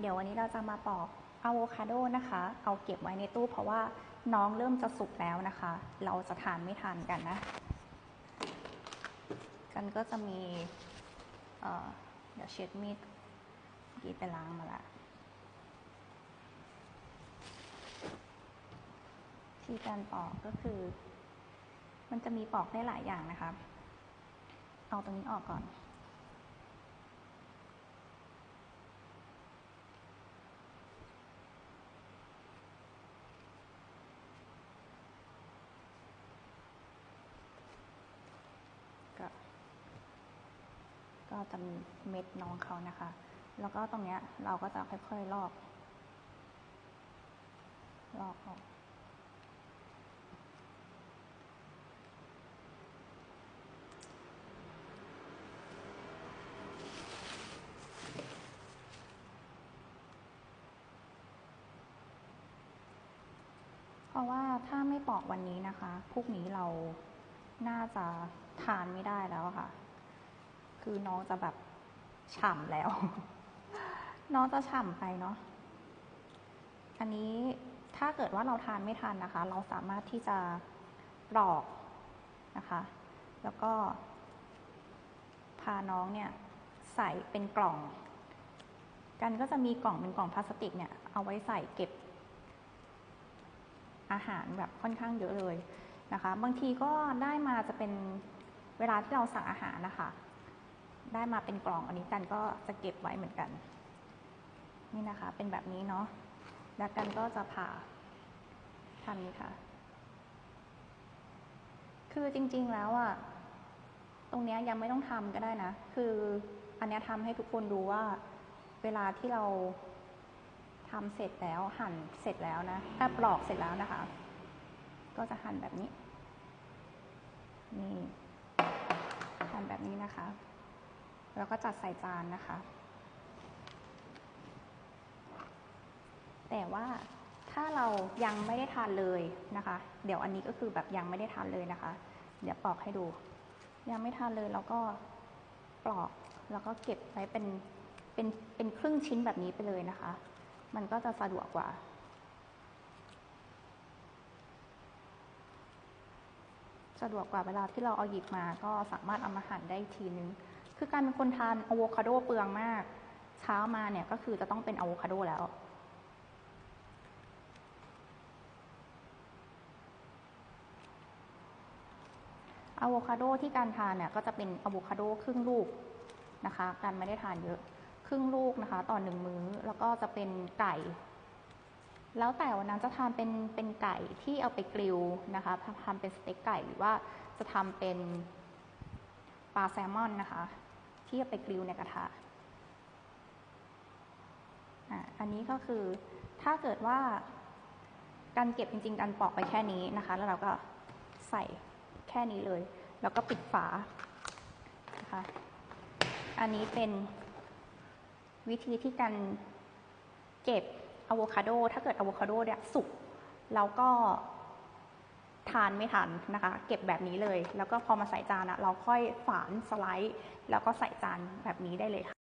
เดี๋ยววันนี้เราจะมาปอกอะโวคาโดนะคะ เอาเก็บไว้ในตู้เพราะว่าน้องเริ่มจะสุกแล้วนะคะ เราจะทานไม่ทันกันนะ กันก็จะมีเเดี๋ยวเช็ดมีดกีไปล้างมาละที่การปอกก็คือ มันจะมีปอกได้หลายอย่างนะคะ เอาตรงนี้ออกก่อน ก็ ก็จะมีเม็ดน้องเขานะคะ แล้วก็ตรงเนี้ยเราก็จะค่อยๆลอก ลอกออกเพราะว่าถ้าไม่ปอกวันนี้นะคะพรุ่งนี้เราน่าจะทานไม่ได้แล้วค่ะ คือน้องจะแบบฉ่ำแล้ว น้องจะฉ่ำไปเนาะอันนี้ถ้าเกิดว่าเราทานไม่ทันนะคะ เราสามารถที่จะปลอกนะคะ แล้วก็ พาน้องเนี่ยใส่เป็นกล่อง กันก็จะมีกล่องเป็นกล่องพลาสติกเนี่ย เอาไว้ใส่เก็บ อาหารแบบค่อนข้างเยอะเลยนะคะ บางทีก็ได้มาจะเป็นเวลาที่เราสั่งอาหารนะคะ ได้มาเป็นกล่องอันนี้กันก็จะเก็บไว้เหมือนกัน นี่นะคะ เป็นแบบนี้เนาะแล้วกันก็จะผ่าทำนี้ค่ะ คือจริง ๆแล้วอะตรงเนี้ยยังไม่ต้องทำก็ได้นะ คืออันนี้ทำให้ทุกคนดูว่า เวลาที่เราทำเสร็จแล้วหั่นเสร็จแล้วนะถ้าปลอกเสร็จแล้วนะคะ ก็จะหั่นแบบนี้ นี่หั่นแบบนี้นะคะ แล้วก็จัดใส่จานนะคะ แต่ว่าถ้าเรายังไม่ได้ทานเลยนะคะ เดี๋ยวอันนี้ก็คือแบบยังไม่ได้ทานเลยนะคะ เดี๋ยวปอกให้ดู ยังไม่ทานเลยเราก็ปลอกแล้วก็เก็บไว้เป็นเป็นเป็นครึ่งชิ้นแบบนี้ไปเลยนะคะ มันก็จะสะดวกกว่าสะดวกกว่าเวลาที่เราเอาหยิบมาก็สามารถเอามาหั่นได้ทีนึง คือการเป็นคนทานอะโวคาโดเปลืองมาก เช้ามาเนี่ยก็คือจะต้องเป็นอะโวคาโดแล้ว อะโวคาโดที่การทานเนี่ยก็จะเป็นอะโวคาโดครึ่งลูกนะคะ การไม่ได้ทานเยอะครึ่งลูกนะคะต่อหนึ่งมื้อแล้วก็จะเป็นไก่ แล้วแต่วันนั้นจะทานเป็นเป็นไก่ที่เอาไปกริลนะคะทำเป็นสเต็กไก่หรือว่าจะทำเป็นปลาแซลมอนนะคะ ที่เอาไปกริลในกระทะอะอันนี้ก็คือถ้าเกิดว่าการเก็บจริงๆการปอกไปแค่นี้นะคะ แล้วเราก็ใส่แค่นี้เลย แล้วก็ปิดฝานะคะอันนี้เป็นวิธีที่การเก็บอะโวคาโด ถ้าเกิดอะโวคาโดเนี่ยสุกแล้วก็ ทานไม่ทันนะคะ เก็บแบบนี้เลย แล้วก็พอมาใส่จานอะเราค่อยฝานสไลด์ แล้วก็ใส่จานแบบนี้ได้เลยค่ะ